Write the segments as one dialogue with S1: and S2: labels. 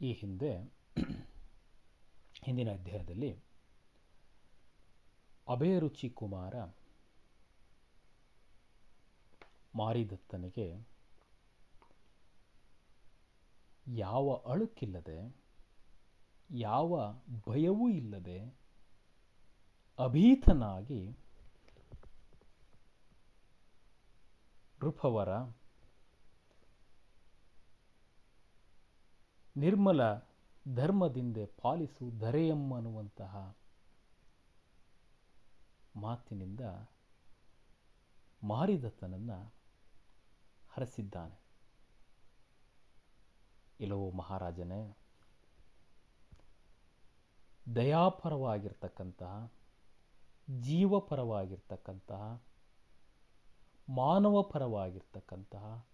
S1: ಈ ಹಿಂದೆ ಹಿಂದಿನ ಅಧ್ಯಾಯದಲ್ಲಿ ಅಭಯರುಚಿ ಕುಮಾರ ಮಾರಿದತ್ತನಿಗೆ ಯಾವ ಅಳುಕಿಲ್ಲದೆ ಯಾವ ಭಯವೂ ಇಲ್ಲದೆ ಅಭೀತನಾಗಿ ಋಫವರ ನಿರ್ಮಲ ಧರ್ಮದಿಂದೆ ಪಾಲಿಸು ಧರೆಯಮ್ಮನ್ನುವಂತಹ ಮಾತಿನಿಂದ ಮಾರಿದತ್ತನನ್ನು ಹರಸಿದ್ದಾನೆ. ಇಲ್ಲವೋ ಮಹಾರಾಜನೇ ದಯಾಪರವಾಗಿರ್ತಕ್ಕಂತಹ ಜೀವಪರವಾಗಿರ್ತಕ್ಕಂತಹ ಮಾನವ ಪರವಾಗಿರ್ತಕ್ಕಂತಹ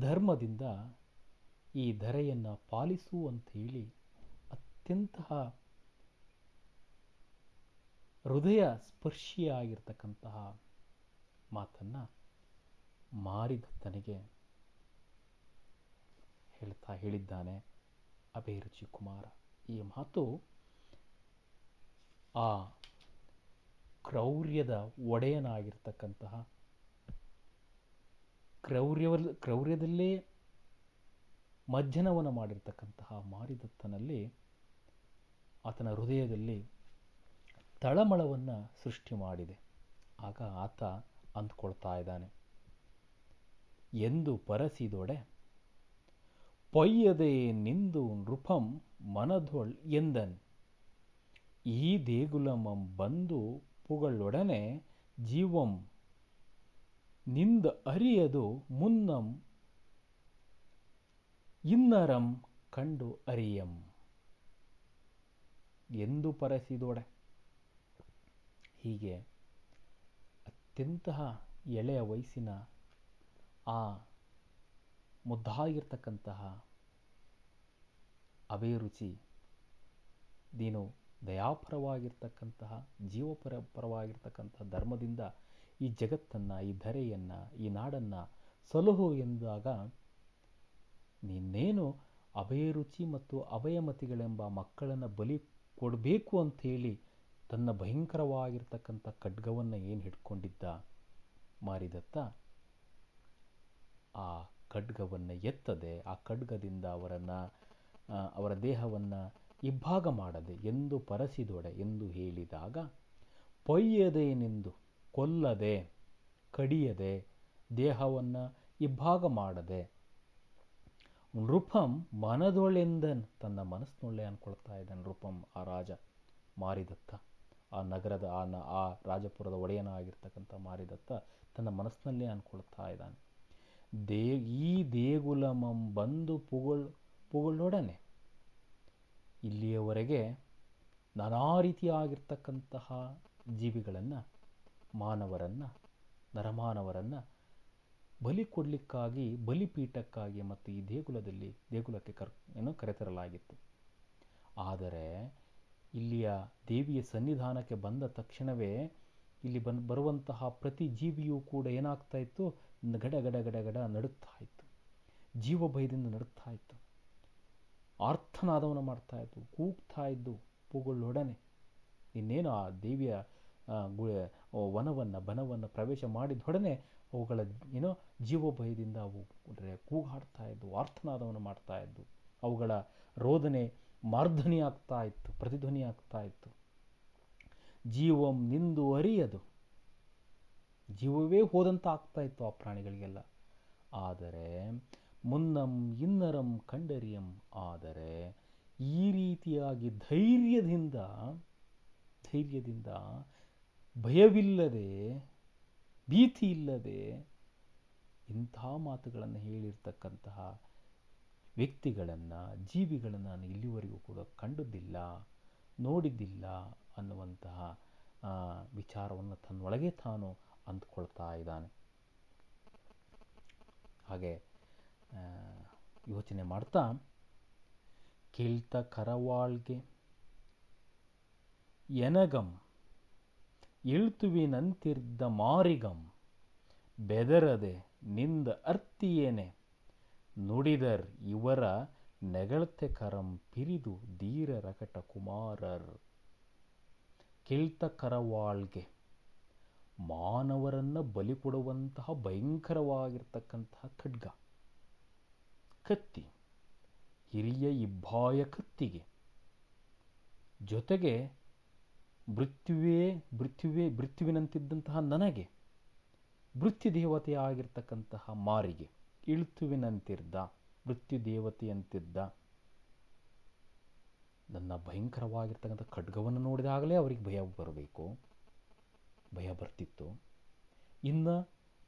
S1: ಧರ್ಮದಿಂದ ಈ ಧರೆಯನ್ನು ಪಾಲಿಸು ಅಂತ ಹೇಳಿ ಅತ್ಯಂತ ಹೃದಯ ಸ್ಪರ್ಶಿಯಾಗಿರ್ತಕ್ಕಂತಹ ಮಾತನ್ನು ಮಾರಿದತ್ತನಿಗೆ ಹೇಳ್ತಾ ಹೇಳಿದ್ದಾನೆ ಅಭಿರುಚಿ ಕುಮಾರ. ಈ ಮಾತು ಆ ಕ್ರೌರ್ಯದ ಒಡೆಯನಾಗಿರ್ತಕ್ಕಂತಹ ಕ್ರೌರ್ಯವ ಕ್ರೌರ್ಯದಲ್ಲೇ ಮಜ್ಜನವನ್ನು ಮಾಡಿರ್ತಕ್ಕಂತಹ ಮಾರಿದತ್ತನಲ್ಲಿ ಆತನ ಹೃದಯದಲ್ಲಿ ತಳಮಳವನ್ನು ಸೃಷ್ಟಿ ಮಾಡಿದೆ. ಆಗ ಆತ ಅಂದ್ಕೊಳ್ತಾ ಇದ್ದಾನೆ, ಎಂದು ಪರಸಿದೊಡೆ, ಪೊಯ್ಯದೆ ನಿಂದು ನೃಪಂ ಮನದೊಳ್ ಎಂದನ್. ಈ ದೇಗುಲಮಂ ಬಂದು ಪುಗಳೊಡನೆ ಜೀವಂ. ನಿಂದ ಅರಿಯದು ಮುನ್ನಂ ಇನ್ನರಂ ಕಂಡು ಅರಿಯಂ. ಎಂದು ಪರಸಿದೋಡೆ. ಹೀಗೆ ಅತ್ಯಂತ ಎಳೆಯ ವಯಸ್ಸಿನ ಆ ಮುದ್ದಾಗಿರ್ತಕ್ಕಂತಹ ಅಭಿರುಚಿ ನೀನು ದಯಾಪರವಾಗಿರ್ತಕ್ಕಂತಹ ಜೀವಪರ ಪರವಾಗಿರ್ತಕ್ಕಂತಹ ಧರ್ಮದಿಂದ ಈ ಜಗತ್ತನ್ನು, ಈ ಧರೆಯನ್ನು, ಈ ನಾಡನ್ನು ಸಲಹು ಎಂದಾಗ ಅಭಯರುಚಿ ಮತ್ತು ಅಭಯಮತಿಗಳೆಂಬ ಮಕ್ಕಳನ್ನು ಬಲಿ ಕೊಡಬೇಕು ಅಂಥೇಳಿ ತನ್ನ ಭಯಂಕರವಾಗಿರ್ತಕ್ಕಂಥ ಖಡ್ಗವನ್ನು ಏನು ಹಿಡ್ಕೊಂಡಿದ್ದ? ಮಾರಿದತ್ತ, ಆ ಖಡ್ಗವನ್ನು ಎತ್ತದೆ, ಆ ಖಡ್ಗದಿಂದ ಅವರನ್ನು ಅವರ ದೇಹವನ್ನು ಇಬ್ಬಾಗ ಮಾಡದೆ, ಎಂದು ಪರಸಿದೊಡೆ, ಎಂದು ಹೇಳಿದಾಗ ಪೊಯ್ಯದೇನೆಂದು ಕೊಲ್ಲದೆ, ಕಡಿಯದೆ, ದೇಹವನ್ನು ಇಬ್ಬಾಗ ಮಾಡದೆ ನೃಪಂ ಮನದೊಳೆಂದನ್ ತನ್ನ ಮನಸ್ಸಿನೊಳ್ಳೆ ಅಂದ್ಕೊಳ್ತಾ ಇದ್ದಾನೆ ನೃಪಂ ಆ ರಾಜ ಮಾರಿದತ್ತ. ಆ ನಗರದ, ಆ ನ, ಆ ರಾಜಪುರದ ಒಡೆಯನ ಆಗಿರ್ತಕ್ಕಂಥ ಮಾರಿದತ್ತ ತನ್ನ ಮನಸ್ಸಿನಲ್ಲೇ ಅಂದ್ಕೊಳ್ತಾ ಇದ್ದಾನೆ. ದೇ, ಈ ದೇಗುಲಮಂ ಬಂದು ಪುಗಳ್ ಪುಗಳೊಡನೆ ಇಲ್ಲಿಯವರೆಗೆ ನಾನಾ ರೀತಿಯಾಗಿರ್ತಕ್ಕಂತಹ ಜೀವಿಗಳನ್ನು, ಮಾನವರನ್ನು, ನರಮಾನವರನ್ನು ಬಲಿ ಕೊಡಲಿಕ್ಕಾಗಿ ಬಲಿಪೀಠಕ್ಕಾಗಿ ಮತ್ತು ಈ ದೇಗುಲದಲ್ಲಿ, ದೇಗುಲಕ್ಕೆ ಕರ್, ಏನೋ ಕರೆತರಲಾಗಿತ್ತು. ಆದರೆ ಇಲ್ಲಿಯ ದೇವಿಯ ಸನ್ನಿಧಾನಕ್ಕೆ ಬಂದ ತಕ್ಷಣವೇ ಇಲ್ಲಿ ಬನ್, ಬರುವಂತಹ ಪ್ರತಿ ಜೀವಿಯೂ ಕೂಡ ಏನಾಗ್ತಾ ಇತ್ತು? ಗಡ ಗಡ ಗಡ ಗಡ ನಡುತ್ತಾ ಇತ್ತು. ಜೀವ ಭಯದಿಂದ ನಡುತ್ತಾ ಇತ್ತು. ಆರ್ಥನಾದವನ್ನು ಮಾಡ್ತಾ ಇತ್ತು ಕೂಗ್ತಾ ಇದ್ದು ಪೂಗಳೊಡನೆ ಇನ್ನೇನು ಆ ದೇವಿಯ ವನವನ್ನು, ಬನವನ್ನು ಪ್ರವೇಶ ಮಾಡಿದೊಡನೆ ಅವುಗಳ, ಏನೋ ಜೀವ ಭಯದಿಂದ ಅವು ಕೂಗಾಡ್ತಾ ಇದ್ದವು ಆರ್ಥನಾದವನ್ನು ಮಾಡ್ತಾ ಇದ್ದವು ಅವುಗಳ ರೋದನೆ ಮಾರ್ಧನಿ ಆಗ್ತಾ ಇತ್ತು, ಪ್ರತಿಧ್ವನಿ ಆಗ್ತಾ ಇತ್ತು. ಜೀವಂ ನಿಂದು ಅರಿಯದು. ಜೀವವೇ ಹೋದಂತ ಆಗ್ತಾ ಇತ್ತು ಆ ಪ್ರಾಣಿಗಳಿಗೆಲ್ಲ. ಆದರೆ ಮುನ್ನಂ ಇನ್ನರಂ ಕಂಡರಿಯಂ. ಆದರೆ ಈ ರೀತಿಯಾಗಿ ಧೈರ್ಯದಿಂದ ಧೈರ್ಯದಿಂದ ಭಯವಿಲ್ಲದೆ ಭೀತಿ ಇಲ್ಲದೆ ಇಂಥ ಮಾತುಗಳನ್ನು ಹೇಳಿರ್ತಕ್ಕಂತಹ ವ್ಯಕ್ತಿಗಳನ್ನು, ಜೀವಿಗಳನ್ನು ನಾನು ಇಲ್ಲಿವರೆಗೂ ಕೂಡ ಕಂಡದ್ದಿಲ್ಲ ನೋಡಿದ್ದಿಲ್ಲ ಅನ್ನುವಂತಹ ವಿಚಾರವನ್ನು ತನ್ನೊಳಗೆ ತಾನು ಅಂದ್ಕೊಳ್ತಾ ಇದ್ದಾನೆ. ಹಾಗೆ ಯೋಚನೆ ಮಾಡ್ತಾ, ಕೇಳ್ತ ಕರವಾಳ್ಗೆ, ಎನಗಂ ಇಳ್ತುವಿನಂತಿರ್ದ ಮಾರಿಗಂ, ಬೆದರದೆ ನಿಂದ ಅರ್ತಿಯೇನೆ? ನುಡಿದರ್ ಇವರ ನೆಗಳತೆ ಕರಂ ಪಿರಿದು ಧೀರ ರಕಟ ಕುಮಾರರ್. ಕೆಳ್ತ ಕರವಾಳ್ಗೆ ಮಾನವರನ್ನು ಬಲಿ ಕೊಡುವಂತಹ ಭಯಂಕರವಾಗಿರ್ತಕ್ಕಂತಹ ಖಡ್ಗ. ಕತ್ತಿ, ಹಿರಿಯ ಇಬ್ಬಾಯ ಕತ್ತಿಗೆ. ಜೊತೆಗೆ ಮೃತ್ಯುವೇ ಮೃತ್ಯುವೇ ಮೃತ್ಯುವಿನಂತಿದ್ದಂತಹ ನನಗೆ. ಮೃತ್ಯು ದೇವತೆಯಾಗಿರ್ತಕ್ಕಂತಹ ಮಾರಿಗೆ ಇಳ್ತುವಿನಂತಿದ್ದ ಮೃತ್ಯು ದೇವತೆಯಂತಿದ್ದ ನನ್ನ ಭಯಂಕರವಾಗಿರ್ತಕ್ಕಂಥ ಖಡ್ಗವನ್ನು ನೋಡಿದಾಗಲೇ ಅವರಿಗೆ ಭಯ ಬರಬೇಕು, ಭಯ ಬರ್ತಿತ್ತು. ಇನ್ನು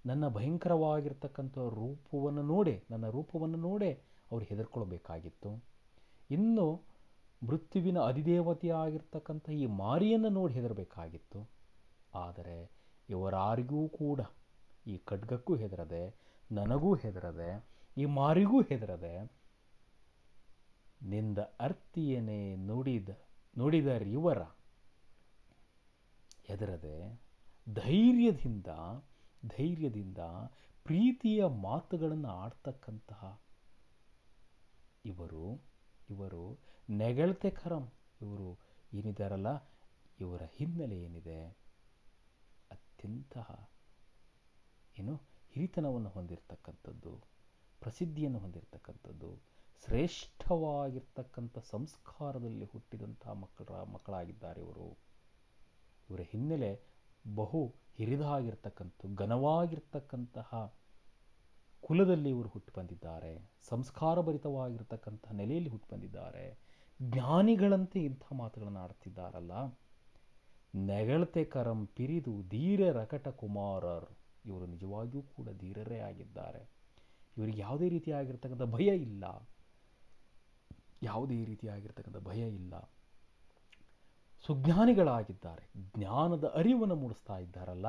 S1: ನನ್ನ ಭಯಂಕರವಾಗಿರ್ತಕ್ಕಂಥ ರೂಪವನ್ನು ನೋಡಿ, ನನ್ನ ರೂಪವನ್ನು ನೋಡಿ ಅವ್ರು ಹೆದರ್ಕೊಳ್ಬೇಕಾಗಿತ್ತು. ಇನ್ನು ಮೃತ್ಯುವಿನ ಅಧಿದೇವತೆಯಾಗಿರ್ತಕ್ಕಂಥ ಈ ಮಾರಿಯನ್ನು ನೋಡಿ ಹೆದರಬೇಕಾಗಿತ್ತು. ಆದರೆ ಇವರಾರಿಗೂ ಕೂಡ ಈ ಖಡ್ಗಕ್ಕೂ ಹೆದರದೆ, ನನಗೂ ಹೆದರದೆ, ಈ ಮಾರಿಗೂ ಹೆದರದೆ, ನಿಂದ ಅರ್ತಿಯನೇ ನುಡಿದ ನುಡಿದರಿವರ ಹೆದರದೆ, ಧೈರ್ಯದಿಂದ ಧೈರ್ಯದಿಂದ ಪ್ರೀತಿಯ ಮಾತುಗಳನ್ನು ಆಡ್ತಕ್ಕಂತಹ ಇವರು ಇವರು ನೆಗಳತೆ ಕರಂ ಇವರು ಏನಿದಾರಲ್ಲ, ಇವರ ಹಿನ್ನೆಲೆ ಏನಿದೆ? ಅತ್ಯಂತ ಏನು? ಹಿರಿತನವನ್ನು ಹೊಂದಿರತಕ್ಕಂಥದ್ದು, ಪ್ರಸಿದ್ಧಿಯನ್ನು ಹೊಂದಿರತಕ್ಕಂಥದ್ದು, ಶ್ರೇಷ್ಠವಾಗಿರ್ತಕ್ಕಂಥ ಸಂಸ್ಕಾರದಲ್ಲಿ ಹುಟ್ಟಿದಂಥ ಮಕ್ಕಳ, ಮಕ್ಕಳಾಗಿದ್ದಾರೆ ಇವರು. ಇವರ ಹಿನ್ನೆಲೆ ಬಹು ಹಿರಿದಾಗಿರ್ತಕ್ಕಂಥ, ಘನವಾಗಿರ್ತಕ್ಕಂತಹ ಕುಲದಲ್ಲಿ ಇವರು ಹುಟ್ಟು ಬಂದಿದ್ದಾರೆ ಸಂಸ್ಕಾರಭರಿತವಾಗಿರ್ತಕ್ಕಂಥ ನೆಲೆಯಲ್ಲಿ ಹುಟ್ಟು ಬಂದಿದ್ದಾರೆ ಜ್ಞಾನಿಗಳಂತೆ ಇಂಥ ಮಾತುಗಳನ್ನು ಆಡ್ತಿದ್ದಾರಲ್ಲ. ನೆಗಳತೆ ಕರಂ ಪಿರಿದು ಧೀರ ರಕಟ ಕುಮಾರರ್. ಇವರು ನಿಜವಾಗಿಯೂ ಕೂಡ ಧೀರರೇ ಆಗಿದ್ದಾರೆ. ಇವರಿಗೆ ಯಾವುದೇ ರೀತಿಯಾಗಿರ್ತಕ್ಕಂಥ ಭಯ ಇಲ್ಲ. ಯಾವುದೇ ರೀತಿಯಾಗಿರ್ತಕ್ಕಂಥ ಭಯ ಇಲ್ಲ. ಸುಜ್ಞಾನಿಗಳಾಗಿದ್ದಾರೆ. ಜ್ಞಾನದ ಅರಿವನ್ನು ಮೂಡಿಸ್ತಾ ಇದ್ದಾರಲ್ಲ?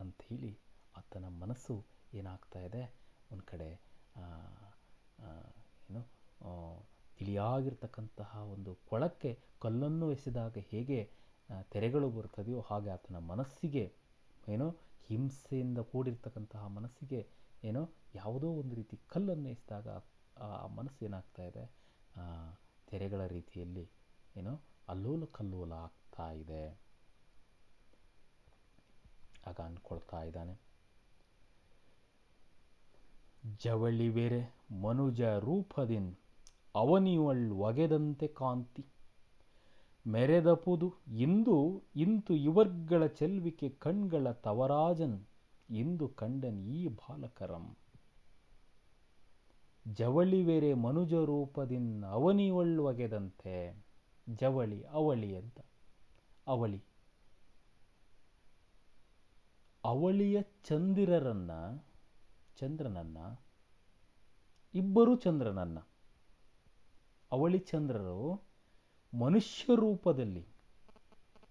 S1: ಅಂಥೇಳಿ ಆತನ ಮನಸ್ಸು ಏನಾಗ್ತಾ ಇದೆ? ಒಂದು ಕಡೆ ಏನು ತಿಳಿಯಾಗಿರ್ತಕ್ಕಂತಹ ಒಂದು ಕೊಳಕ್ಕೆ ಕಲ್ಲನ್ನು ಎಸೆದಾಗ ಹೇಗೆ ತೆರೆಗಳು ಬರ್ತದೆಯೋ ಹಾಗೆ ಆತನ ಮನಸ್ಸಿಗೆ, ಏನೋ ಹಿಂಸೆಯಿಂದ ಕೂಡಿರ್ತಕ್ಕಂತಹ ಮನಸ್ಸಿಗೆ ಏನೋ ಯಾವುದೋ ಒಂದು ರೀತಿ ಕಲ್ಲನ್ನು ಎಸೆದಾಗ ಆ ಮನಸ್ಸು ಏನಾಗ್ತಾ ಇದೆ? ತೆರೆಗಳ ರೀತಿಯಲ್ಲಿ ಏನೋ ಅಲ್ಲೋಲ ಕಲ್ಲೋಲ ಆಗ್ತಾ ಇದೆ. ಆಗ ಅಂದ್ಕೊಳ್ತಾ ಇದ್ದಾನೆ. ಜವಳಿ ಬೇರೆ ಮನುಜ ರೂಪದಿನ್ ಅವನಿವಳ್ ಒಗೆದಂತೆ ಕಾಂತಿ. ಮೆರೆದಪುದು ಇಂದು ಇಂತು ಇವರ್ಗಳ ಚೆಲ್ವಿಕೆ ಕಣ್ಗಳ ತವರಾಜನ್ ಇಂದು ಕಂಡನ್ ಈ ಬಾಲಕರಂ. ಜವಳಿವೆರೆ ಮನುಜ ರೂಪದಿಂದ ಅವನಿ ಒಗೆದಂತೆ ಜವಳಿ ಅವಳಿ ಅಂತ, ಅವಳಿ. ಅವಳಿಯ ಚಂದಿರರನ್ನ, ಚಂದ್ರನನ್ನ, ಇಬ್ಬರು ಚಂದ್ರನನ್ನ, ಅವಳಿ ಚಂದ್ರರು ಮನುಷ್ಯ ರೂಪದಲ್ಲಿ.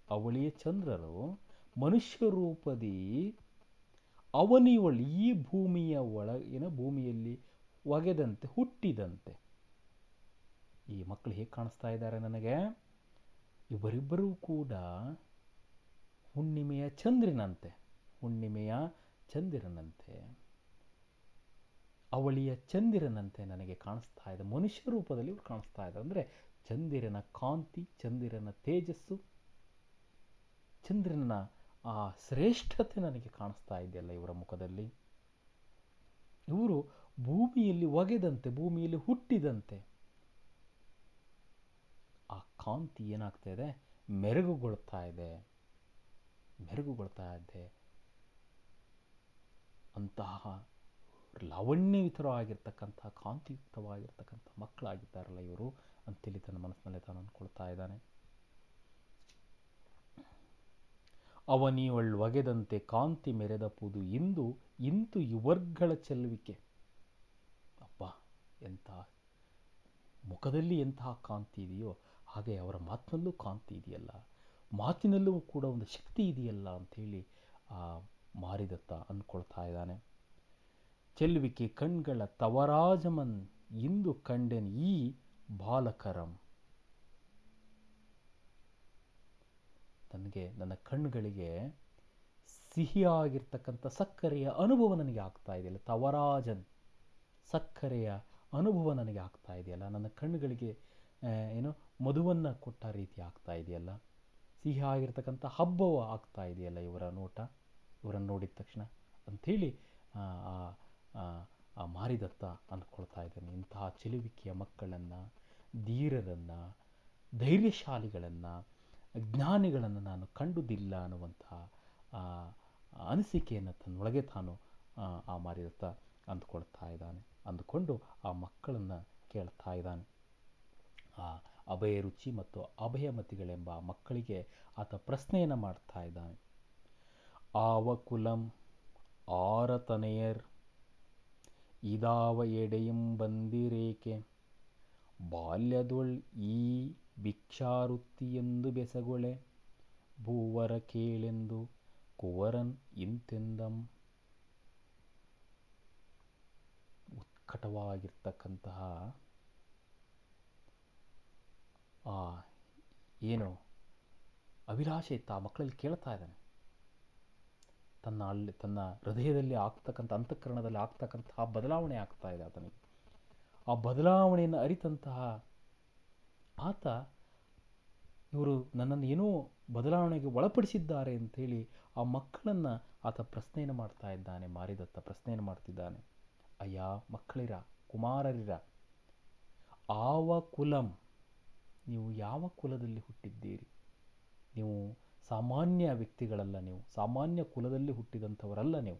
S1: ಅವಳಿಯ ಚಂದ್ರರು ಮನುಷ್ಯ ರೂಪದಿ ಅವನಿವಳು ಈ ಭೂಮಿಯ ಒಳಗಿನ ಭೂಮಿಯಲ್ಲಿ ಒಗೆದಂತೆ, ಹುಟ್ಟಿದಂತೆ. ಈ ಮಕ್ಕಳು ಹೇಗೆ ಕಾಣಿಸ್ತಾ ಇದ್ದಾರೆ ನನಗೆ? ಇವರಿಬ್ಬರೂ ಕೂಡ ಹುಣ್ಣಿಮೆಯ ಚಂದ್ರನಂತೆ, ಹುಣ್ಣಿಮೆಯ ಚಂದಿರನಂತೆ. ಅವಳಿಯ ಚಂದಿರನಂತೆ ನನಗೆ ಕಾಣಿಸ್ತಾ ಇದೆ. ಮನುಷ್ಯ ರೂಪದಲ್ಲಿ ಇವ್ರು ಕಾಣಿಸ್ತಾ ಇದ್ದಾರೆ. ಅಂದರೆ ಚಂದಿರನ ಕಾಂತಿ, ಚಂದಿರನ ತೇಜಸ್ಸು, ಚಂದ್ರನ ಆ ಶ್ರೇಷ್ಠತೆ ನನಗೆ ಕಾಣಿಸ್ತಾ ಇದೆಯಲ್ಲ ಇವರ ಮುಖದಲ್ಲಿ. ಇವರು ಭೂಮಿಯಲ್ಲಿ ಒಗೆದಂತೆ, ಭೂಮಿಯಲ್ಲಿ ಹುಟ್ಟಿದಂತೆ ಆ ಕಾಂತಿ ಏನಾಗ್ತಾ ಇದೆ? ಮೆರುಗುಗೊಳ್ತಾ ಇದೆ. ಮೆರುಗುಗೊಳ್ತಾ ಇದೆ. ಅಂತಹ ಲಾವಣ್ಯಯುತವಾಗಿರ್ತಕ್ಕಂಥ ಕಾಂತಿಯುಕ್ತವಾಗಿರ್ತಕ್ಕಂಥ ಮಕ್ಕಳಾಗಿದ್ದಾರಲ್ಲ ಇವರು. ಅಂತೇಳಿ ತನ್ನ ಮನಸ್ಸಿನಲ್ಲಿ ತಾನು ಅಂದ್ಕೊಳ್ತಾ ಇದ್ದಾನೆ. ಅವನಿವಳ್ ಒಗೆದಂತೆ ಕಾಂತಿ ಮೆರೆದ ಪುದು ಇಂದು ಇಂತು ಯುವರ್ಗಳ ಚೆಲ್ವಿಕೆ. ಅಪ್ಪ ಎಂಥ ಮುಖದಲ್ಲಿ ಎಂತಹ ಕಾಂತಿ ಇದೆಯೋ, ಹಾಗೆ ಅವರ ಮಾತಿನಲ್ಲೂ ಕಾಂತಿ ಇದೆಯಲ್ಲ. ಮಾತಿನಲ್ಲೂ ಕೂಡ ಒಂದು ಶಕ್ತಿ ಇದೆಯಲ್ಲ ಅಂಥೇಳಿ ಆ ಮಾರಿದತ್ತ ಅಂದ್ಕೊಳ್ತಾ ಇದ್ದಾನೆ. ಚೆಲ್ಲುವಿಕೆ ಕಣ್ಗಳ ತವರಾಜಮನ್ ಇಂದು ಕಂಡೆನ್ ಈ ಬಾಲಕರಂ. ನನಗೆ ನನ್ನ ಕಣ್ಣುಗಳಿಗೆ ಸಿಹಿಯಾಗಿರ್ತಕ್ಕಂಥ ಸಕ್ಕರೆಯ ಅನುಭವ ನನಗೆ ಆಗ್ತಾ ಇದೆಯಲ್ಲ, ತವರಾಜನ್ ಸಕ್ಕರೆಯ ಅನುಭವ ನನಗೆ ಆಗ್ತಾ ಇದೆಯಲ್ಲ, ನನ್ನ ಕಣ್ಣುಗಳಿಗೆ ಏನು, ಮಧುವನ್ನು ಕೊಟ್ಟ ರೀತಿ ಆಗ್ತಾ ಇದೆಯಲ್ಲ ಸಿಹಿ ಆಗಿರ್ತಕ್ಕಂಥ ಹಬ್ಬವ ಆಗ್ತಾ ಇದೆಯಲ್ಲ ಇವರ ನೋಟ, ಇವರನ್ನು ನೋಡಿದ ತಕ್ಷಣ. ಅಂಥೇಳಿ ಮಾರಿದತ್ತ ಅಂದ್ಕೊಳ್ತಾ ಇದ್ದಾನೆ. ಇಂತಹ ಚೆಲುವಿಕೆಯ ಮಕ್ಕಳನ್ನು ಧೀರರನ್ನು ಧೈರ್ಯಶಾಲಿಗಳನ್ನು ಜ್ಞಾನಿಗಳನ್ನು ನಾನು ಕಂಡುದಿಲ್ಲ ಅನ್ನುವಂತಹ ಅನಿಸಿಕೆಯನ್ನು ತನ್ನೊಳಗೆ ತಾನು ಆ, ಮಾರಿದತ್ತ ಅಂದ್ಕೊಳ್ತಾ ಇದ್ದಾನೆ. ಅಂದುಕೊಂಡು ಆ ಮಕ್ಕಳನ್ನು ಕೇಳ್ತಾ ಇದ್ದಾನೆ. ಆ ಅಭಯ ರುಚಿ ಮತ್ತು ಅಭಯಮತಿಗಳೆಂಬ ಮಕ್ಕಳಿಗೆ ಆತ ಪ್ರಶ್ನೆಯನ್ನು ಮಾಡ್ತಾ ಇದ್ದಾನೆ. ಆವಕುಲಂ ಆರತನೆಯರ್ ಇದಾವ ಎಡೆಯಂ ಬಂದಿರೇಕೆ? ಬಾಲ್ಯದೊಳ್ ಈ ಭಿಕ್ಷಾವೃತ್ತಿಯೆಂದು ಬೆಸಗೊಳೆ. ಭೂವರ ಕೇಳೆಂದು ಕುವರನ್ ಇಂತೆಂದಂ. ಉತ್ಕಟವಾಗಿರ್ತಕ್ಕಂತಹ ಆ, ಏನು, ಅಭಿಲಾಷೆ ಇತ್ತು ಆ ಮಕ್ಕಳಲ್ಲಿ ಕೇಳ್ತಾ ಇದ್ದಾನೆ. ತನ್ನ ಅಲ್ಲಿ, ತನ್ನ ಹೃದಯದಲ್ಲಿ ಆಗ್ತಕ್ಕಂಥ, ಅಂತಃಕರಣದಲ್ಲಿ ಆಗ್ತಕ್ಕಂತಹ ಬದಲಾವಣೆ ಆಗ್ತಾ ಇದೆ ಆತನಿಗೆ. ಆ ಬದಲಾವಣೆಯನ್ನು ಅರಿತಂತಹ ಆತ ಇವರು ನನ್ನನ್ನು ಏನೋ ಬದಲಾವಣೆಗೆ ಒಳಪಡಿಸಿದ್ದಾರೆ ಅಂಥೇಳಿ ಆ ಮಕ್ಕಳನ್ನು ಆತ ಪ್ರಶ್ನೆಯನ್ನು ಮಾಡ್ತಾ ಇದ್ದಾನೆ, ಮಾರಿದತ್ತ ಪ್ರಶ್ನೆಯನ್ನು ಮಾಡ್ತಿದ್ದಾನೆ. ಅಯ್ಯ, ಮಕ್ಕಳಿರ, ಕುಮಾರರಿರ? ಆವ ಕುಲಂ, ನೀವು ಯಾವ ಕುಲದಲ್ಲಿ ಹುಟ್ಟಿದ್ದೀರಿ? ನೀವು ಸಾಮಾನ್ಯ ವ್ಯಕ್ತಿಗಳಲ್ಲ ನೀವು, ಸಾಮಾನ್ಯ ಕುಲದಲ್ಲಿ ಹುಟ್ಟಿದಂಥವರಲ್ಲ ನೀವು.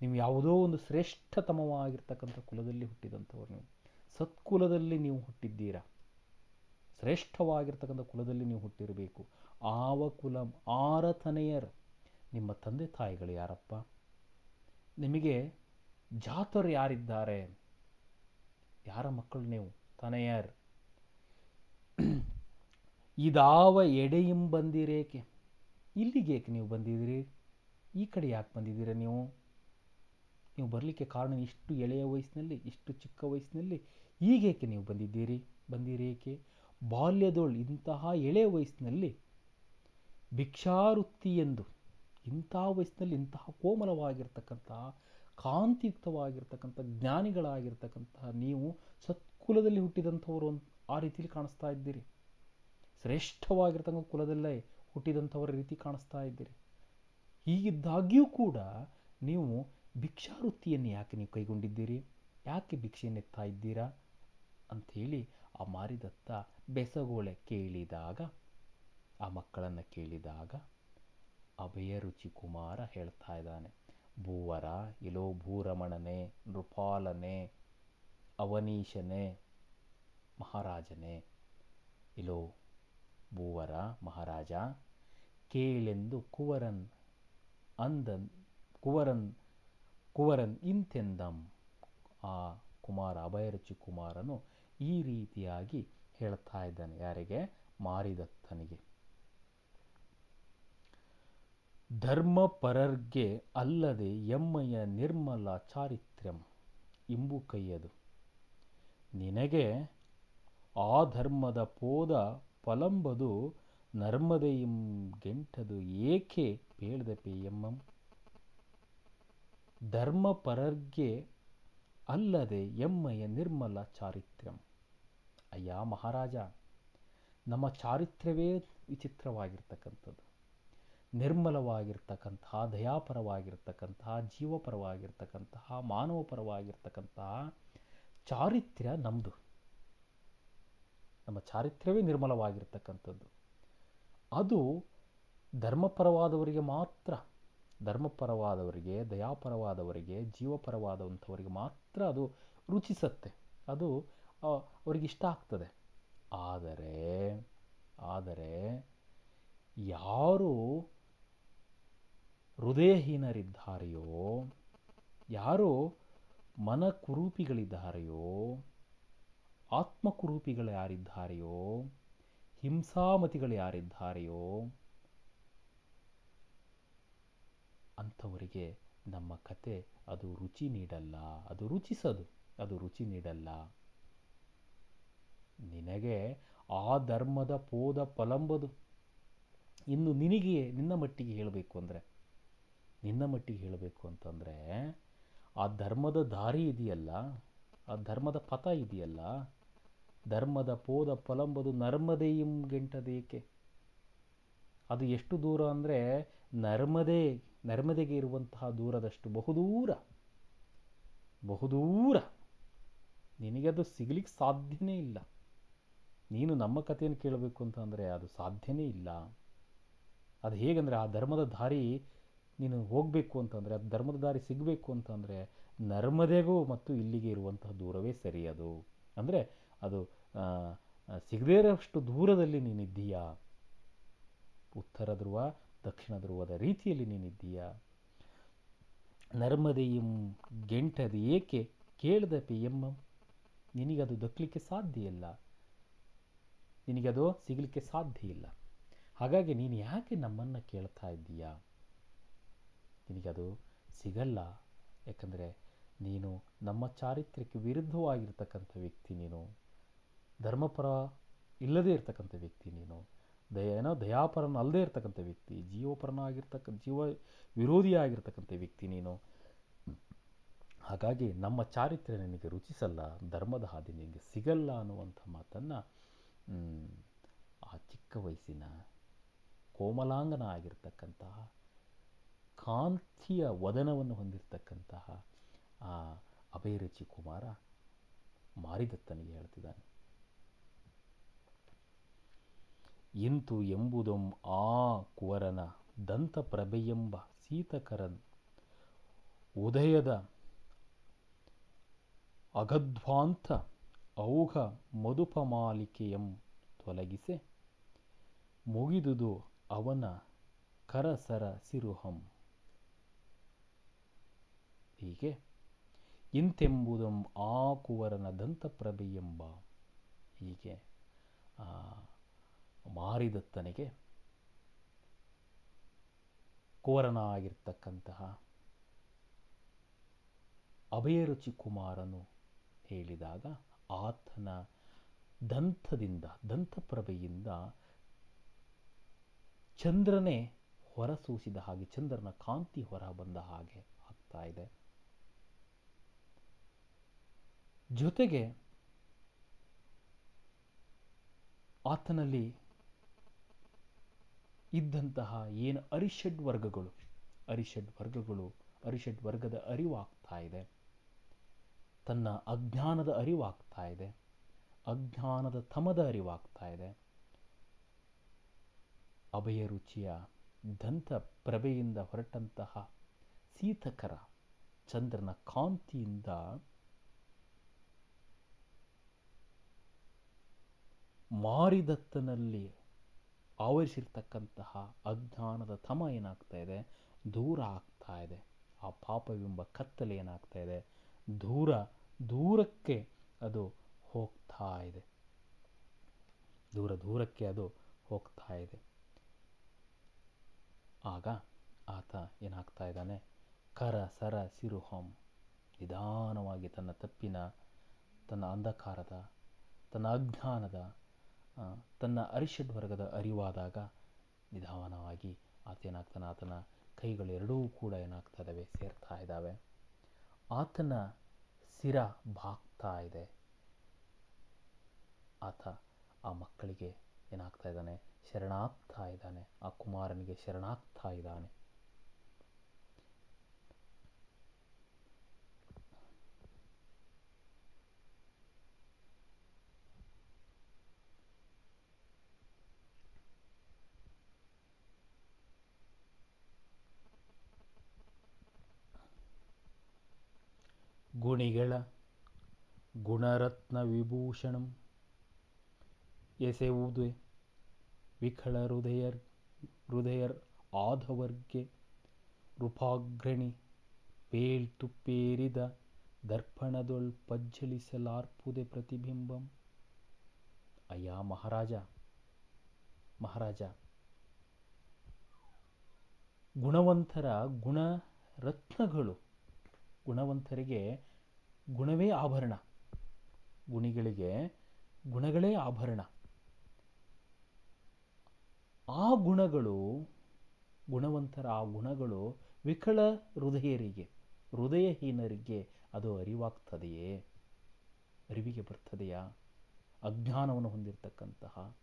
S1: ನೀವು ಯಾವುದೋ ಒಂದು ಶ್ರೇಷ್ಠತಮವಾಗಿರ್ತಕ್ಕಂಥ ಕುಲದಲ್ಲಿ ಹುಟ್ಟಿದಂಥವ್ರು ನೀವು. ಸತ್ಕುಲದಲ್ಲಿ ನೀವು ಹುಟ್ಟಿದ್ದೀರಾ? ಶ್ರೇಷ್ಠವಾಗಿರ್ತಕ್ಕಂಥ ಕುಲದಲ್ಲಿ ನೀವು ಹುಟ್ಟಿರಬೇಕು. ಆವ ಕುಲ, ಆರತನೆಯರ್. ನಿಮ್ಮ ತಂದೆ ತಾಯಿಗಳು ಯಾರಪ್ಪ? ನಿಮಗೆ ಜಾತರು ಯಾರಿದ್ದಾರೆ? ಯಾರ ಮಕ್ಕಳು ನೀವು? ತನೆಯರ್. ಇದಾವ ಎಡೆಯಿಂ ಬಂದಿರೇಕೆ ಇಲ್ಲಿಗೇಕೆ ನೀವು ಬಂದಿದ್ದೀರಿ? ಈ ಕಡೆ ಯಾಕೆ ಬಂದಿದ್ದೀರ ನೀವು? ನೀವು ಬರಲಿಕ್ಕೆ ಕಾರಣ ಇಷ್ಟು ಎಳೆಯ ವಯಸ್ಸಿನಲ್ಲಿ, ಇಷ್ಟು ಚಿಕ್ಕ ವಯಸ್ಸಿನಲ್ಲಿ ಈಗೇಕೆ ನೀವು ಬಂದಿದ್ದೀರಿ? ಬಂದಿರೇಕೆ? ಬಾಲ್ಯದೋಳು ಇಂತಹ ಎಳೆಯ ವಯಸ್ಸಿನಲ್ಲಿ ಭಿಕ್ಷಾವೃತ್ತಿ ಎಂದು ಇಂಥ ವಯಸ್ಸಿನಲ್ಲಿ ಇಂತಹ ಕೋಮಲವಾಗಿರ್ತಕ್ಕಂತಹ ಕಾಂತಿಯುಕ್ತವಾಗಿರ್ತಕ್ಕಂಥ ಜ್ಞಾನಿಗಳಾಗಿರ್ತಕ್ಕಂತಹ ನೀವು ಸತ್ಕುಲದಲ್ಲಿ ಹುಟ್ಟಿದಂಥವರು ಆ ರೀತಿಯಲ್ಲಿ ಕಾಣಿಸ್ತಾ ಇದ್ದೀರಿ. ಶ್ರೇಷ್ಠವಾಗಿರ್ತಕ್ಕಂಥ ಕುಲದಲ್ಲೇ ಹುಟ್ಟಿದಂಥವರ ರೀತಿ ಕಾಣಿಸ್ತಾ ಇದ್ದೀರಿ. ಹೀಗಿದ್ದಾಗ್ಯೂ ಕೂಡ ನೀವು ಭಿಕ್ಷಾವೃತ್ತಿಯನ್ನು ಯಾಕೆ ನೀವು ಕೈಗೊಂಡಿದ್ದೀರಿ? ಯಾಕೆ ಭಿಕ್ಷೆಯನ್ನು ಎತ್ತಾ ಇದ್ದೀರಾ? ಅಂಥೇಳಿ ಆ ಮಾರಿದತ್ತ ಬೆಸಗೋಳೆ ಕೇಳಿದಾಗ, ಆ ಮಕ್ಕಳನ್ನು ಕೇಳಿದಾಗ ಅಭಯ ರುಚಿ ಕುಮಾರ ಹೇಳ್ತಾ ಇದ್ದಾನೆ, ಭೂವರ, ಇಲೋ ಭೂರಮಣನೆ, ನೃಪಾಲನೆ, ಅವನೀಶನೆ, ಮಹಾರಾಜನೇ, ಇಲೋ ಭೂವರ ಮಹಾರಾಜ, ಕೇಳೆಂದು ಕುವರನ್ ಅಂದನ್, ಕುವರನ್ ಕುವರನ್ ಇಂತೆಂದಂ. ಆ ಕುಮಾರ, ಅಭಯರುಚಿ ಕುಮಾರನು ಈ ರೀತಿಯಾಗಿ ಹೇಳ್ತಾ ಇದ್ದಾನೆ. ಯಾರಿಗೆ? ಮಾರಿದತ್ತನಿಗೆ. ಧರ್ಮಪರರ್ಗೆ ಅಲ್ಲದೆ ಎಮ್ಮಯ ನಿರ್ಮಲ ಚಾರಿತ್ರ್ಯಂ. ಇಂಬು ಕೈಯದು. ನಿನಗೆ ಆ ಧರ್ಮದ ಪೋದ ಫಲಂಬದು ನರ್ಮದೆಯಂ ಗೆಂಟದು ಏಕೆ ಪೇಳ್ದೆ ಪೇಯಮ್ಮಂ ಧರ್ಮಪರರ್ಗೆ ಅಲ್ಲದೆ ಎಮ್ಮಯ ನಿರ್ಮಲ ಚಾರಿತ್ರ್ಯಂ. ಅಯ್ಯ ಮಹಾರಾಜ, ನಮ್ಮ ಚಾರಿತ್ರ್ಯವೇ ವಿಚಿತ್ರವಾಗಿರ್ತಕ್ಕಂಥದ್ದು. ನಿರ್ಮಲವಾಗಿರ್ತಕ್ಕಂತಹ, ದಯಾಪರವಾಗಿರ್ತಕ್ಕಂತಹ, ಜೀವಪರವಾಗಿರ್ತಕ್ಕಂತಹ, ಮಾನವಪರವಾಗಿರ್ತಕ್ಕಂತಹ ಚಾರಿತ್ರ್ಯ ನಮ್ಮದು ನಮ್ಮ ಚಾರಿತ್ರ್ಯವೇ ನಿರ್ಮಲವಾಗಿರ್ತಕ್ಕಂಥದ್ದು. ಅದು ಧರ್ಮಪರವಾದವರಿಗೆ ಮಾತ್ರ, ಧರ್ಮಪರವಾದವರಿಗೆ, ದಯಾಪರವಾದವರಿಗೆ, ಜೀವಪರವಾದಂಥವರಿಗೆ ಮಾತ್ರ ಅದು ರುಚಿಸತ್ತೆ. ಅದು ಅವರಿಗೆ ಇಷ್ಟ ಆಗ್ತದೆ. ಆದರೆ ಆದರೆ ಯಾರು ಹೃದಯಹೀನರಿದ್ದಾರೆಯೋ, ಯಾರು ಮನಕುರೂಪಿಗಳಿದ್ದಾರೆಯೋ ಆತ್ಮಕುರೂಪಿಗಳು ಯಾರಿದ್ದಾರೆಯೋ, ಹಿಂಸಾಮತಿಗಳು ಯಾರಿದ್ದಾರೆಯೋ, ಅಂಥವರಿಗೆ ನಮ್ಮ ಕತೆ ಅದು ರುಚಿ ನೀಡಲ್ಲ, ಅದು ರುಚಿಸದು, ಅದು ರುಚಿ ನೀಡಲ್ಲ. ನಿನಗೆ ಆ ಧರ್ಮದ ಪೋದ ಪಲಂಬದು. ಇನ್ನು ನಿನಗೆ ನಿನ್ನ ಮಟ್ಟಿಗೆ ಹೇಳಬೇಕು ಅಂದರೆ, ನಿನ್ನ ಮಟ್ಟಿಗೆ ಹೇಳಬೇಕು ಅಂತಂದರೆ, ಆ ಧರ್ಮದ ದಾರಿ ಇದೆಯಲ್ಲ, ಆ ಧರ್ಮದ ಪಥ ಇದೆಯಲ್ಲ ಧರ್ಮದ ಪೋದ ಫಲಂಬದು ನರ್ಮದೆಯಂ ಗೆಂಟದೇಕೆ? ಅದು ಎಷ್ಟು ದೂರ ಅಂದರೆ ನರ್ಮದೆ, ನರ್ಮದೆಗೆ ಇರುವಂತಹ ದೂರದಷ್ಟು ಬಹುದೂರ ಬಹುದೂರ. ನಿನಗೆ ಅದು ಸಿಗಲಿಕ್ಕೆ ಸಾಧ್ಯನೇ ಇಲ್ಲ. ನೀನು ನಮ್ಮ ಕಥೆಯನ್ನು ಕೇಳಬೇಕು ಅಂತ ಅಂದರೆ ಅದು ಸಾಧ್ಯನೇ ಇಲ್ಲ. ಅದು ಹೇಗೆಂದರೆ ಆ ಧರ್ಮದ ದಾರಿ ನೀನು ಹೋಗಬೇಕು ಅಂತಂದರೆ ಅದು ಧರ್ಮದ ದಾರಿ ಸಿಗಬೇಕು ಅಂತಂದರೆ ನರ್ಮದೆಗೂ ಮತ್ತು ಇಲ್ಲಿಗೆ ಇರುವಂತಹ ದೂರವೇ ಸರಿ ಅದು ಅಂದರೆ ಅದು ಸಿಗದೇ ಇರೋಷ್ಟು ದೂರದಲ್ಲಿ ನೀನಿದ್ದೀಯಾ? ಉತ್ತರ ಧ್ರುವ, ದಕ್ಷಿಣ ಧ್ರುವದ ರೀತಿಯಲ್ಲಿ ನೀನಿದ್ದೀಯಾ? ನರ್ಮದೆಯಂ ಗೆಂಟದ ಏಕೆ ಕೇಳದ ಪೆಯಮ್ಮ ನಿನಗದು ದಕ್ಕಲಿಕ್ಕೆ ಸಾಧ್ಯ ಇಲ್ಲ. ನಿನಗದು ಸಿಗಲಿಕ್ಕೆ ಸಾಧ್ಯ ಇಲ್ಲ. ಹಾಗಾಗಿ ನೀನು ಯಾಕೆ ನಮ್ಮನ್ನು ಕೇಳ್ತಾ ಇದ್ದೀಯಾ? ನಿನಗದು ಸಿಗಲ್ಲ. ಯಾಕಂದರೆ ನೀನು ನಮ್ಮ ಚಾರಿತ್ರ್ಯಕ್ಕೆ ವಿರುದ್ಧವಾಗಿರ್ತಕ್ಕಂಥ ವ್ಯಕ್ತಿ ನೀನು. ಧರ್ಮಪರ ಇಲ್ಲದೇ ಇರತಕ್ಕಂಥ ವ್ಯಕ್ತಿ ನೀನು. ದಯ, ಏನೋ ದಯಾಪರನ ಅಲ್ಲದೇ ಇರತಕ್ಕಂಥ ವ್ಯಕ್ತಿ, ಜೀವಪರನಾಗಿರ್ತಕ್ಕ, ಜೀವ ವಿರೋಧಿ ವಿರೋಧಿಯಾಗಿರ್ತಕ್ಕಂಥ ವ್ಯಕ್ತಿ ನೀನು. ಹಾಗಾಗಿ ನಮ್ಮ ಚಾರಿತ್ರ್ಯ ನಿನಗೆ ರುಚಿಸಲ್ಲ, ಧರ್ಮದ ಹಾದಿ ನಿನಗೆ ಸಿಗಲ್ಲ ಅನ್ನುವಂಥ ಮಾತನ್ನು ಆ ಚಿಕ್ಕ ವಯಸ್ಸಿನ ಕೋಮಲಾಂಗನ ಆಗಿರ್ತಕ್ಕಂತಹ ಕಾಂತಿಯ ವದನವನ್ನು ಹೊಂದಿರತಕ್ಕಂತಹ ಆ ಅಭಯರುಚಿ ಕುಮಾರ ಮಾರಿದತ್ತನಿಗೆ ಹೇಳ್ತಿದ್ದಾನೆ. ಇಂತು ಎಂಬುದೊಂ ಆ ಕುವರನ ದಂತಪ್ರಭೆಯೆಂಬ ಸೀತಕರ ಉದಯದ ಅಗಧ್ವಾಂತ ಔಘ ಮಧುಪಮಾಲಿಕೆಯಂ ತೊಲಗಿಸೆ. ಮುಗಿದುದು ಅವನ ಕರಸರ ಸಿರುಹಂ. ಹೀಗೆ ಇಂತೆಂಬುದಂ ಆ ಕುವರನ ದಂತಪ್ರಭೆಯೆಂಬ ಹೀಗೆ ಮಾರಿದತ್ತನಿಗೆ ಕೋರನಾಗಿರ್ತಕ್ಕಂತಹ ಅಭಯರುಚಿ ಕುಮಾರನು ಹೇಳಿದಾಗ ಆತನ ದಂತದಿಂದ, ದಂತಪ್ರಭೆಯಿಂದ ಚಂದ್ರನೇ ಹೊರಸೂಸಿದ ಹಾಗೆ, ಚಂದ್ರನ ಕಾಂತಿ ಹೊರ ಬಂದ ಹಾಗೆ ಆಗ್ತಾ ಇದೆ. ಜೊತೆಗೆ ಆತನಲ್ಲಿ ಇದ್ದಂತಹ ಏನು ಅರಿಷಡ್ ವರ್ಗಗಳು? ಅರಿಷಡ್ ವರ್ಗಗಳು, ಅರಿಷಡ್ ವರ್ಗದ ಅರಿವಾಗ್ತಾ ಇದೆ. ತನ್ನ ಅಜ್ಞಾನದ ಅರಿವಾಗ್ತಾ ಇದೆ. ಅಜ್ಞಾನದ ತಮದ ಅರಿವಾಗ್ತಾ ಇದೆ. ಅಭಯ ರುಚಿಯ ದಂತ ಪ್ರಭೆಯಿಂದ ಹೊರಟಂತಹ ಸೀತಕರ ಚಂದ್ರನ ಕಾಂತಿಯಿಂದ ಮಾರಿದತ್ತನಲ್ಲಿ ಆವರಿಸಿರ್ತಕ್ಕಂತಹ ಅಜ್ಞಾನದ ತಮ ಏನಾಗ್ತಾ ಇದೆ? ದೂರ ಆಗ್ತಾ ಇದೆ. ಆ ಪಾಪವೆಂಬ ಕತ್ತಲೆ ಏನಾಗ್ತಾ ಇದೆ? ದೂರ, ದೂರಕ್ಕೆ ಅದು ಹೋಗ್ತಾ ಇದೆ. ದೂರ, ದೂರಕ್ಕೆ ಅದು ಹೋಗ್ತಾ ಇದೆ. ಆಗ ಆತ ಏನಾಗ್ತಾ ಇದ್ದಾನೆ? ಕರ, ಸರ, ಸಿರುಹಂ, ನಿಧಾನವಾಗಿ ತನ್ನ ತಪ್ಪಿನ, ತನ್ನ ಅಂಧಕಾರದ, ತನ್ನ ಅಜ್ಞಾನದ ತನ್ನ ಅರಿಷಡ್ ವರ್ಗದ ಅರಿವಾದಾಗ ನಿಧಾನವಾಗಿ ಆತ ಏನಾಗ್ತಾನೆ ಆತನ ಕೈಗಳೆರಡೂ ಕೂಡ ಏನಾಗ್ತಾ ಇದ್ದಾವೆ, ಸೇರ್ತಾ ಇದ್ದಾವೆ. ಆತನ ಸಿರ ಬಾಗ್ತಾ ಇದೆ. ಆತ ಆ ಮಕ್ಕಳಿಗೆ ಏನಾಗ್ತಾ ಇದ್ದಾನೆ, ಶರಣಾಗ್ತಾ ಇದ್ದಾನೆ, ಆ ಕುಮಾರನಿಗೆ ಶರಣಾಗ್ತಾ ಇದ್ದಾನೆ. ಗುಣಿಗಳ ಗುಣರತ್ನ ವಿಭೂಷಣಂ. ಎಸೆವುದೆ ವಿಖಳ ಹೃದಯರ್ ಹೃದಯರ್ ಆಧವರ್ಗೆ ರೂಪಾಗ್ರಣಿ ಪೇಳ್ತುಪ್ಪೇರಿದ ದರ್ಪಣದೊಳ್ ಪಜ್ಜಲಿಸಲಾರ್ಪುದೆ ಪ್ರತಿಬಿಂಬಂ. ಅಯ್ಯ ಮಹಾರಾಜ ಮಹಾರಾಜ, ಗುಣವಂತರ ಗುಣರತ್ನಗಳು. ಗುಣವಂತರಿಗೆ ಗುಣವೇ ಆಭರಣ. ಗುಣಿಗಳಿಗೆ ಗುಣಗಳೇ ಆಭರಣ. ಆ ಗುಣಗಳು ಗುಣವಂತರ ಆ ಗುಣಗಳು ವಿಕಳ ಹೃದಯರಿಗೆ, ಹೃದಯಹೀನರಿಗೆ ಅದು ಅರಿವಾಗ್ತದೆಯೇ? ಅರಿವಿಗೆ ಬರ್ತದೆಯಾ? ಅಜ್ಞಾನವನ್ನು ಹೊಂದಿರತಕ್ಕಂತಹ,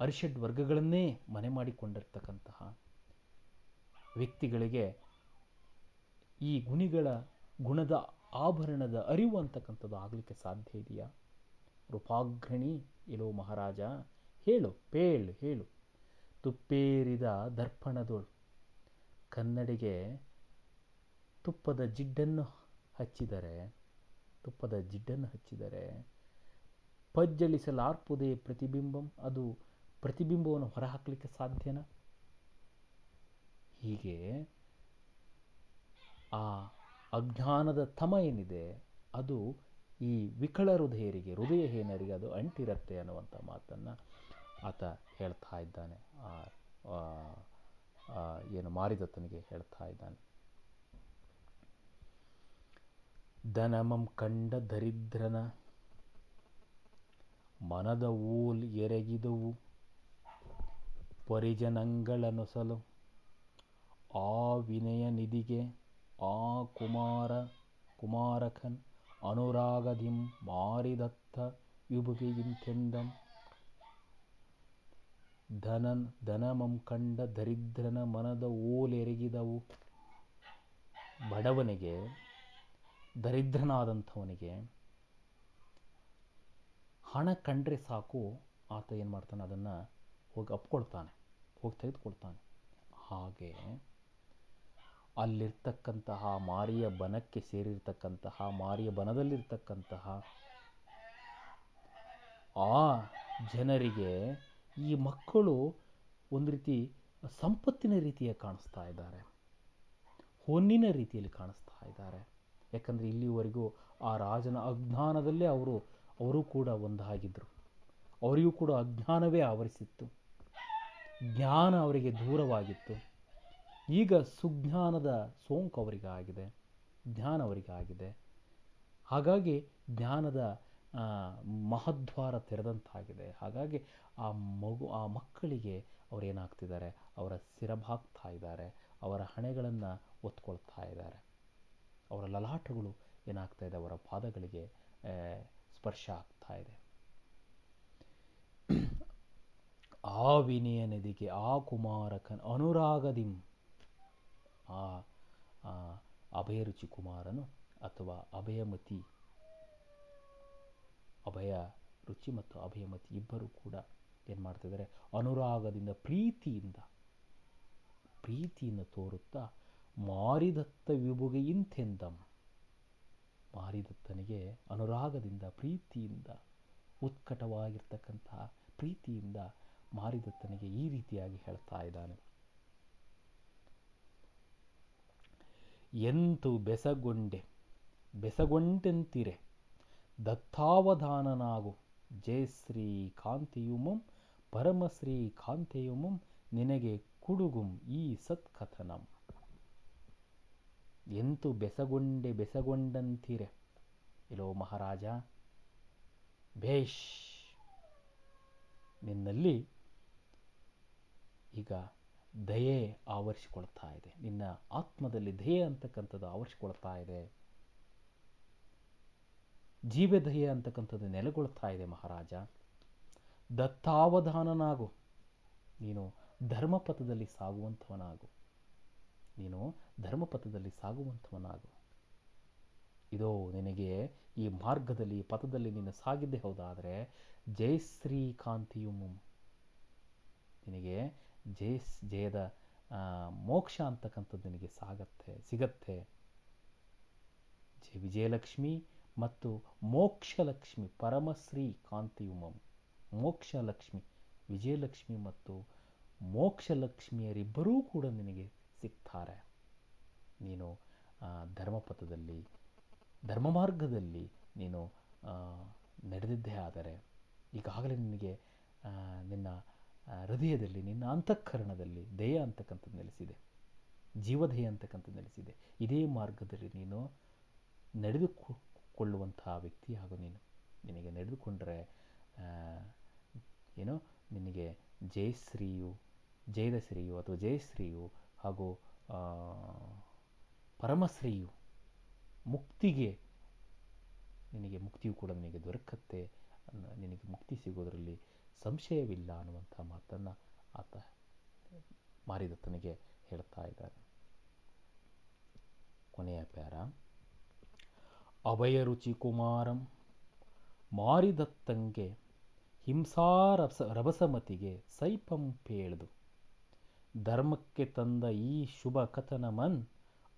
S1: ಅರಿಷಡ್ ವರ್ಗಗಳನ್ನೇ ಮನೆ ಮಾಡಿಕೊಂಡಿರ್ತಕ್ಕಂತಹ ವ್ಯಕ್ತಿಗಳಿಗೆ ಈ ಗುಣಿಗಳ ಗುಣದ ಆಭರಣದ ಅರಿವು ಅಂತಕ್ಕಂಥದ್ದು ಆಗಲಿಕ್ಕೆ ಸಾಧ್ಯ ಇದೆಯಾ? ರೂಪಾಗ್ರಣಿ, ಇಲೋ ಮಹಾರಾಜ, ಹೇಳು, ಪೇಳು, ಹೇಳು. ತುಪ್ಪೇರಿದ ದರ್ಪಣದೋಳು. ಕನ್ನಡಿಗೆ ತುಪ್ಪದ ಜಿಡ್ಡನ್ನು ಹಚ್ಚಿದರೆ, ತುಪ್ಪದ ಜಿಡ್ಡನ್ನು ಹಚ್ಚಿದರೆ ಪಜ್ಜಳಿಸಲಾರ್ಪುದೇ ಪ್ರತಿಬಿಂಬಂ, ಅದು ಪ್ರತಿಬಿಂಬವನ್ನು ಹೊರಹಾಕಲಿಕ್ಕೆ ಸಾಧ್ಯನಾ? ಹೀಗೆ ಆ ಅಜ್ಞಾನದ ತಮ ಏನಿದೆ, ಅದು ಈ ವಿಕಳ ಹೃದಯರಿಗೆ, ಹೃದಯ ಹೇನರಿಗೆ ಅದು ಅಂಟಿರತ್ತೆ ಅನ್ನುವಂಥ ಮಾತನ್ನು ಆತ ಹೇಳ್ತಾ ಇದ್ದಾನೆ. ಆ ಏನು ಮಾರಿದತ್ತನಿಗೆ ಹೇಳ್ತಾ ಇದ್ದಾನೆ. ದನಮಂ ಕಂಡ ದರಿದ್ರನ, ಮನದ ಊಲ್ ಎರೆಗಿದವು, ಪರಿಜನಂಗಳನೊಸಲು ಆ ವಿನಯ ನಿಧಿಗೆ ಆ ಕುಮಾರ ಕುಮಾರಕನ್ ಅನುರಾಗದಿಂ ಮಾರಿದತ್ತ ವಿಭುಗಿಗಿಂತೆಂದಂ ಧನನ್ ಧನಮಂ ಕಂಡ ದರಿದ್ರನ ಮನದ ಓಲೆರಗಿದವು ಬಡವನಿಗೆ ದರಿದ್ರನಾದಂಥವನಿಗೆ ಹಣ ಕಂಡ್ರೆ ಸಾಕು ಆತ ಏನು ಮಾಡ್ತಾನೆ ಅದನ್ನು ಹೋಗಿ ಅಪ್ಕೊಳ್ತಾನೆ ಹೋಗಿ ತೆಗೆದುಕೊಳ್ತಾನೆ ಹಾಗೆ ಅಲ್ಲಿರ್ತಕ್ಕಂತಹ ಮಾರಿಯ ಬನಕ್ಕೆ ಸೇರಿರ್ತಕ್ಕಂತಹ, ಮಾರಿಯ ಬನದಲ್ಲಿರ್ತಕ್ಕಂತಹ ಆ ಜನರಿಗೆ ಈ ಮಕ್ಕಳು ಒಂದು ರೀತಿ ಸಂಪತ್ತಿನ ರೀತಿಯ ಕಾಣಿಸ್ತಾ ಇದ್ದಾರೆ. ಹೊನ್ನಿನ ರೀತಿಯಲ್ಲಿ ಕಾಣಿಸ್ತಾ ಇದ್ದಾರೆ. ಯಾಕಂದರೆ ಇಲ್ಲಿವರೆಗೂ ಆ ರಾಜನ ಅಜ್ಞಾನದಲ್ಲೇ ಅವರು ಅವರು ಕೂಡ ಒಂದಾಗಿದ್ದರು ಅವರಿಗೂ ಕೂಡ ಅಜ್ಞಾನವೇ ಆವರಿಸಿತ್ತು. ಜ್ಞಾನ ಅವರಿಗೆ ದೂರವಾಗಿತ್ತು. ಈಗ ಸುಜ್ಞಾನದ ಸೋಂಕು ಜ್ಞಾನ ಅವರಿಗೆ ಆಗಿದೆ ಹಾಗಾಗಿ ಜ್ಞಾನದ ಮಹದ್ವಾರ ತೆರೆದಂತಾಗಿದೆ. ಹಾಗಾಗಿ ಆ ಮಗು, ಆ ಮಕ್ಕಳಿಗೆ ಅವರೇನಾಗ್ತಿದ್ದಾರೆ ಅವರ ಸಿರಬಾಗ್ತಾ ಇದ್ದಾರೆ. ಅವರ ಹಣೆಗಳನ್ನು ಒತ್ಕೊಳ್ತಾ ಇದ್ದಾರೆ. ಅವರ ಲಲಾಟಗಳು ಏನಾಗ್ತಾ ಇದೆ? ಅವರ ಪಾದಗಳಿಗೆ ಸ್ಪರ್ಶ ಆಗ್ತಾ ಇದೆ. ಆ ವಿನಯ ನದಿಗೆ ಆ ಕುಮಾರಕನ್ ಅನುರಾಗದಿಂ ಆ ಅಭಯರುಚಿ ಕುಮಾರನು ಅಥವಾ ಅಭಯಮತಿ, ಅಭಯ ರುಚಿ ಮತ್ತು ಅಭಯಮತಿ ಇಬ್ಬರು ಕೂಡ ಏನು ಮಾಡ್ತಿದ್ದಾರೆ? ಅನುರಾಗದಿಂದ ಪ್ರೀತಿಯಿಂದ, ಪ್ರೀತಿಯನ್ನು ತೋರುತ್ತಾ ಮಾರಿದತ್ತ ವಿಭುಗೆ ಮಾರಿದತ್ತನಿಗೆ ಅನುರಾಗದಿಂದ, ಪ್ರೀತಿಯಿಂದ, ಉತ್ಕಟವಾಗಿರ್ತಕ್ಕಂತಹ ಪ್ರೀತಿಯಿಂದ ಮಾರಿದತ್ತನಿಗೆ ಈ ರೀತಿಯಾಗಿ ಹೇಳ್ತಾ ಇದ್ದಾನೆ. ಎಂತು ಬೆಸಗೊಂಡೆ? ಬೆಸಗೊಂಡೆಂತಿರೆ ದತ್ತಾವಧಾನನಾಗು. ಜಯಶ್ರೀ ಕಾಂತಿಯುಮಂ ಪರಮಶ್ರೀ ಕಾಂತೆಯುಮುಂ ನಿನಗೆ ಕುಡುಗುಂ ಈ ಸತ್ಕಥನಂ. ಎಂತು ಬೆಸಗೊಂಡೆ ಬೆಸಗೊಂಡಂತಿರೆ? ಇಲೋ ಮಹಾರಾಜ, ಭೇಷ್. ನಿನ್ನಲ್ಲಿ ಈಗ ದಯೆ ಆವರಿಸಿಕೊಳ್ತಾ ಇದೆ. ನಿನ್ನ ಆತ್ಮದಲ್ಲಿ ದಯೆ ಅಂತಕ್ಕಂಥದ್ದು ಆವರಿಸಿಕೊಳ್ತಾ ಇದೆ. ಜೀವದಯೆ ಅಂತಕ್ಕಂಥದ್ದು ನೆಲೆಗೊಳ್ತಾ ಇದೆ ಮಹಾರಾಜ. ದತ್ತಾವಧಾನನಾಗು. ನೀನು ಧರ್ಮಪಥದಲ್ಲಿ ಸಾಗುವಂಥವನಾಗು. ನೀನು ಧರ್ಮಪಥದಲ್ಲಿ ಸಾಗುವಂಥವನಾಗು. ಇದೋ ನಿನಗೆ ಈ ಮಾರ್ಗದಲ್ಲಿ ಪಥದಲ್ಲಿ ನೀನು ಸಾಗಿದ್ದೆ ಹೌದಾದರೆ ಜಯಶ್ರೀ ಕಾಂತಿಯುಮು ನಿನಗೆ ಜಯಸ್ ಜಯದ ಮೋಕ್ಷ ಅಂತಕ್ಕಂಥದ್ದು ನಿನಗೆ ಸಾಗತ್ತೆ, ಸಿಗತ್ತೆ. ಜಯ ವಿಜಯಲಕ್ಷ್ಮಿ ಮತ್ತು ಮೋಕ್ಷಲಕ್ಷ್ಮಿ, ಪರಮಶ್ರೀ ಕಾಂತಿಯುಮಂ. ಮೋಕ್ಷಲಕ್ಷ್ಮಿ, ವಿಜಯಲಕ್ಷ್ಮಿ ಮತ್ತು ಮೋಕ್ಷಲಕ್ಷ್ಮಿಯರಿಬ್ಬರೂ ಕೂಡ ನಿನಗೆ ಸಿಗ್ತಾರೆ. ನೀನು ಧರ್ಮಪಥದಲ್ಲಿ ಧರ್ಮ ಮಾರ್ಗದಲ್ಲಿ ನೀನು ನಡೆದಿದ್ದೇ ಆದರೆ ಈಗಾಗಲೇ ನಿನಗೆ ನಿನ್ನ ಹೃದಯದಲ್ಲಿ, ನಿನ್ನ ಅಂತಃಕರಣದಲ್ಲಿ ದಯ ಅಂತಕ್ಕಂಥದ್ದು ನೆಲೆಸಿದೆ. ಜೀವದಯ ಅಂತಕ್ಕಂಥದ್ದು ನೆಲೆಸಿದೆ. ಇದೇ ಮಾರ್ಗದಲ್ಲಿ ನೀನು ನಡೆದುಕೊಳ್ಳುವಂತಹ ವ್ಯಕ್ತಿ ಹಾಗೂ ನೀನು. ನಿನಗೆ ನಡೆದುಕೊಂಡರೆ ಏನೋ, ನಿನಗೆ ಜಯಶ್ರೀಯು, ಜಯದಶ್ರೀಯು ಅಥವಾ ಜಯಶ್ರೀಯು ಹಾಗೂ ಪರಮಶ್ರೀಯು ಮುಕ್ತಿಗೆ, ನಿನಗೆ ಮುಕ್ತಿಯು ಕೂಡ ನಿನಗೆ ದೊರಕತ್ತೆ. ನಿನಗೆ ಮುಕ್ತಿ ಸಿಗೋದರಲ್ಲಿ ಸಂಶಯವಿಲ್ಲ ಅನ್ನುವಂಥ ಮಾತನ್ನು ಆತ ಮಾರಿದತ್ತನಿಗೆ ಹೇಳ್ತಾ ಇದ್ದಾರೆ. ಕೊನೆಯ ಪ್ಯಾರ. ಅಭಯರುಚಿ ಕುಮಾರಂ ಮಾರಿದತ್ತಂಗೆ ಹಿಂಸಾರಸ ರಭಸಮತಿಗೆ ಸೈಪಂ ಪೇಳ್ದು. ಧರ್ಮಕ್ಕೆ ತಂದ ಈ ಶುಭ ಕಥನ ಮನ್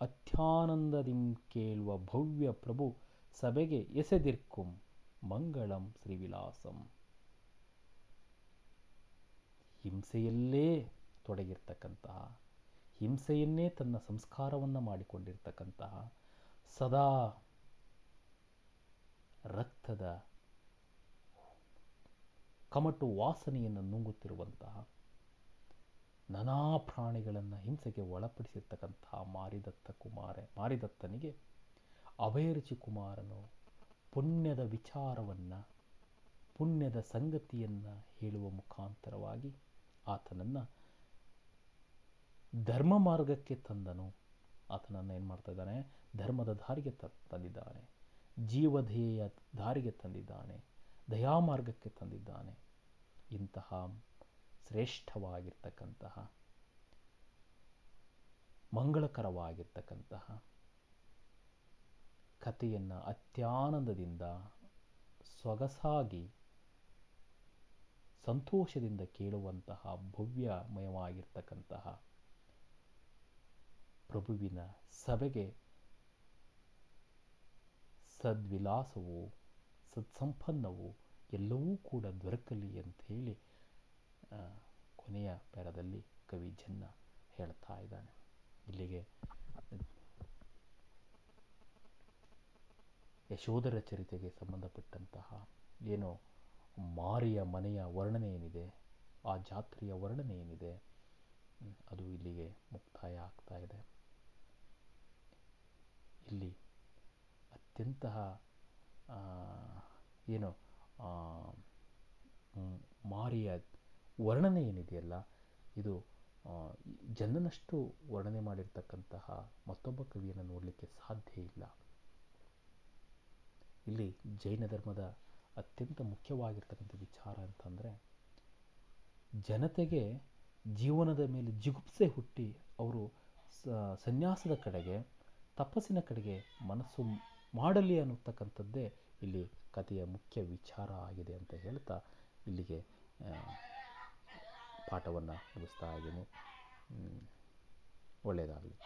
S1: ಅತ್ಯಾನಂದದಿಂ ಕೇಳುವ ಭವ್ಯ ಪ್ರಭು ಸಭೆಗೆ ಎಸೆದಿರ್ಕುಂ ಮಂಗಳಂ ಶ್ರೀವಿಲಾಸಂ. ಹಿಂಸೆಯಲ್ಲೇ ತೊಡಗಿರ್ತಕ್ಕಂತಹ, ಹಿಂಸೆಯನ್ನೇ ತನ್ನ ಸಂಸ್ಕಾರವನ್ನು ಮಾಡಿಕೊಂಡಿರ್ತಕ್ಕಂತಹ, ಸದಾ ರಕ್ತದ ಕಮಟು ವಾಸನೆಯನ್ನು ನುಂಗುತ್ತಿರುವಂತಹ, ನಾನಾ ಪ್ರಾಣಿಗಳನ್ನು ಹಿಂಸೆಗೆ ಒಳಪಡಿಸಿರ್ತಕ್ಕಂತಹ ಮಾರಿದತ್ತ ಕುಮಾರ, ಮಾರಿದತ್ತನಿಗೆ ಅಭಯರುಚಿ ಕುಮಾರನು ಪುಣ್ಯದ ವಿಚಾರವನ್ನು, ಪುಣ್ಯದ ಸಂಗತಿಯನ್ನು ಹೇಳುವ ಮುಖಾಂತರವಾಗಿ ಆತನನ್ನು ಧರ್ಮ ಮಾರ್ಗಕ್ಕೆ ತಂದನು. ಆತನನ್ನು ಏನು ಮಾಡ್ತಾ ಇದ್ದಾನೆ? ಧರ್ಮದ ದಾರಿಗೆ ತ, ತಂದಿದ್ದಾನೆ. ಜೀವಧೇಯ ದಾರಿಗೆ ತಂದಿದ್ದಾನೆ. ದಯಾಮಾರ್ಗಕ್ಕೆ ತಂದಿದ್ದಾನೆ. ಇಂತಹ ಶ್ರೇಷ್ಠವಾಗಿರ್ತಕ್ಕಂತಹ, ಮಂಗಳಕರವಾಗಿರ್ತಕ್ಕಂತಹ ಕಥೆಯನ್ನು ಅತ್ಯಾನಂದದಿಂದ ಸೊಗಸಾಗಿ ಸಂತೋಷದಿಂದ ಕೇಳುವಂತಹ ಭವ್ಯಮಯವಾಗಿರ್ತಕ್ಕಂತಹ ಪ್ರಭುವಿನ ಸಭೆಗೆ ಸದ್ವಿಲಾಸವು, ಸತ್ಸಂಪನ್ನವು ಎಲ್ಲವೂ ಕೂಡ ದೊರಕಲಿ ಅಂತ ಹೇಳಿ ಕೊನೆಯ ಪ್ಯಾರದಲ್ಲಿ ಕವಿ ಜನ್ನ ಹೇಳ್ತಾ ಇದ್ದಾನೆ. ಇಲ್ಲಿಗೆ ಯಶೋಧರ ಚರಿತೆಗೆ ಸಂಬಂಧಪಟ್ಟಂತಹ ಏನು ಮಾರಿಯ ಮನೆಯ ವರ್ಣನೆ ಏನಿದೆ? ಆ ಜಾತ್ರೆಯ ವರ್ಣನೆ ಏನಿದೆ? ಅದು ಇಲ್ಲಿಗೆ ಮುಕ್ತಾಯ ಆಗ್ತಾ ಇದೆ. ಇಲ್ಲಿ ಅತ್ಯಂತ ಏನು ಮಾರಿಯ ವರ್ಣನೆ ಏನಿದೆಯಲ್ಲ ಇದು ಜನನಷ್ಟು ವರ್ಣನೆ ಮಾಡಿರ್ತಕ್ಕಂತಹ ಮತ್ತೊಬ್ಬ ಕವಿಯನ್ನು ನೋಡಲಿಕ್ಕೆ ಸಾಧ್ಯ ಇಲ್ಲ. ಇಲ್ಲಿ ಜೈನ ಧರ್ಮದ ಅತ್ಯಂತ ಮುಖ್ಯವಾಗಿರ್ತಕ್ಕಂಥ ವಿಚಾರ ಅಂತಂದರೆ, ಜನತೆಗೆ ಜೀವನದ ಮೇಲೆ ಜಿಗುಪ್ಸೆ ಹುಟ್ಟಿ ಅವರು ಸನ್ಯಾಸದ ಕಡೆಗೆ, ತಪಸ್ಸಿನ ಕಡೆಗೆ ಮನಸ್ಸು ಮಾಡಲಿ ಅನ್ನತಕ್ಕಂಥದ್ದೇ ಇಲ್ಲಿ ಕಥೆಯ ಮುಖ್ಯ ವಿಚಾರ ಆಗಿದೆ ಅಂತ ಹೇಳ್ತಾ ಇಲ್ಲಿಗೆ ಪಾಠವನ್ನು ಮುಗಿಸ್ತಾ ಇದ್ದೀನಿ. ಒಳ್ಳೆಯದಾಗಲಿ.